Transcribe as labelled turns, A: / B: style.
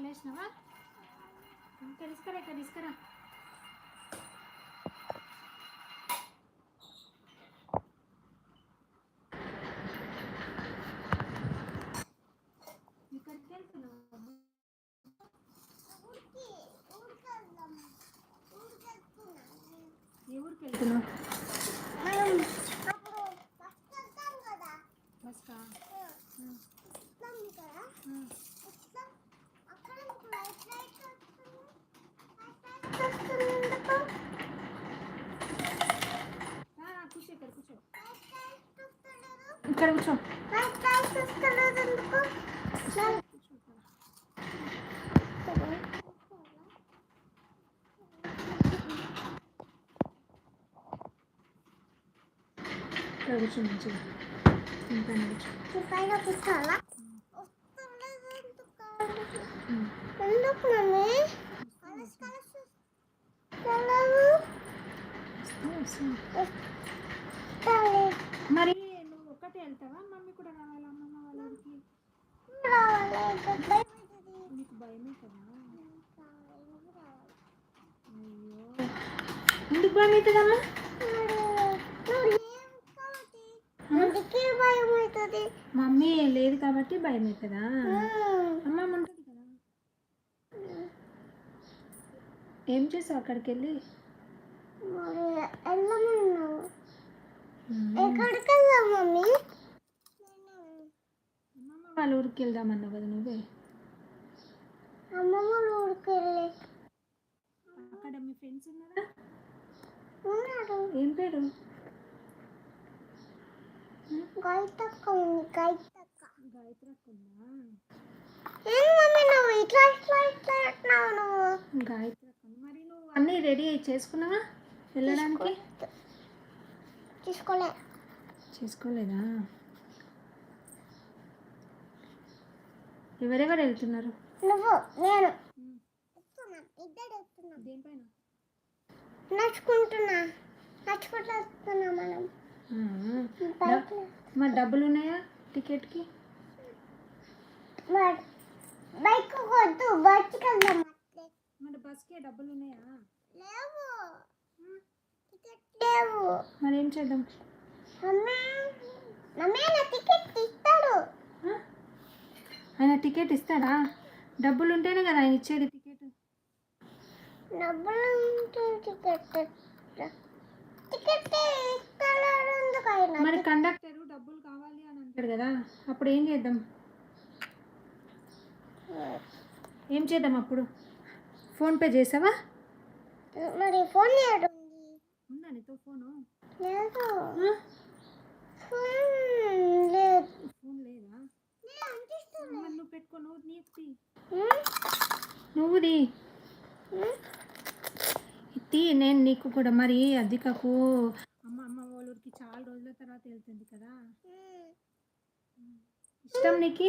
A: లేచినావా ఇంకా తీసుకురా ఇక్కడ తీసుకురా. ఏ ఊరికి వెళ్తున్నావు బస్కా కూర్చో ఇక్కడ కూర్చో ఇక్కడ కూర్చో. ఇక్కడ. మంచిగా.
B: పైన. ఎందుకు మమ్మీ
A: మరి ఒక్కటే వెళ్తావా? మమ్మీ కూడా రావాలా? అమ్మమ్మ వాళ్ళ ఊరికి
B: రావాలి భయం అవుతుంది
A: నీకు భయమే కదా? అయ్యో. ఎందుకు భయం అవుతుందమ్మా మమ్మీ లేదు కాబట్టి భయం అవుతుందా అమ్మమ్మ ఉంటుంది కదా? ఏం చేసావు అక్కడికి వెళ్ళి.
B: ఎక్కడికి వెళ్దాం మమ్మీ?
A: అమ్మమ్మ వాళ్ళ ఊరికి వెళ్దామన్నావు కదా నువ్వే?
B: అమ్మమ్మ ఊరికి వెళ్ళి.
A: అక్కడ మీ ఫ్రెండ్స్ ఉన్నారా?
B: ఉన్నారు.
A: ఏం పేరు?
B: గైతక్క ఉంది ఏం మమ్మీ నువ్వు ఇట్లా ఇట్లా ఇట్లా అంటున్నావు నువ్వు.
A: మరి నువ్వు అన్నీ రెడీ చేసుకున్నావా? వెళ్ళడానికి?
B: తీసుకోలే.
A: చేసుకోలేదా? ఎవరెవరు వెళ్తున్నారు?
B: నువ్వు నేను. ఇద్దరు
A: దేనిపైన?
B: నడుచుకుంటున్నా. నడుచుకుంటూ వస్తున్నా మనం.
A: మరి డబ్బులు ఉన్నాయా టికెట్కి?
B: బైక్ వద్దు బస్కి వెళ్దాం.
A: మరి బస్కి డబ్బులు ఉన్నాయా? మరి ఏం చేద్దాం? ఆయన టికెట్ ఇస్తాడా? డబ్బులు ఉంటేనే కదా ఆయన ఇచ్చేది టికెట్ మరి కండక్టర్ డబ్బులు కావాలి అని అంటాడు కదా అప్పుడు ఏం చేద్దాం? ఏం చేద్దాం అప్పుడు? ఫోన్పే చేసావా?
B: మరి ఫోన్ ఏడు
A: ఉందా నీతో ఫోను
B: లేదు? ఫోన్ లేదు
A: మరి నువ్వు పెట్టుకో నువ్వు నీకు నువ్వుది
B: ఉమ్.
A: తీ నేను నీకు కూడా మరి అధికకు అమ్మ అమ్మ వాళ్ళ ఊరికి చాలా రోజుల తర్వాత వెళ్తుంది కదా ఇష్టం నీకు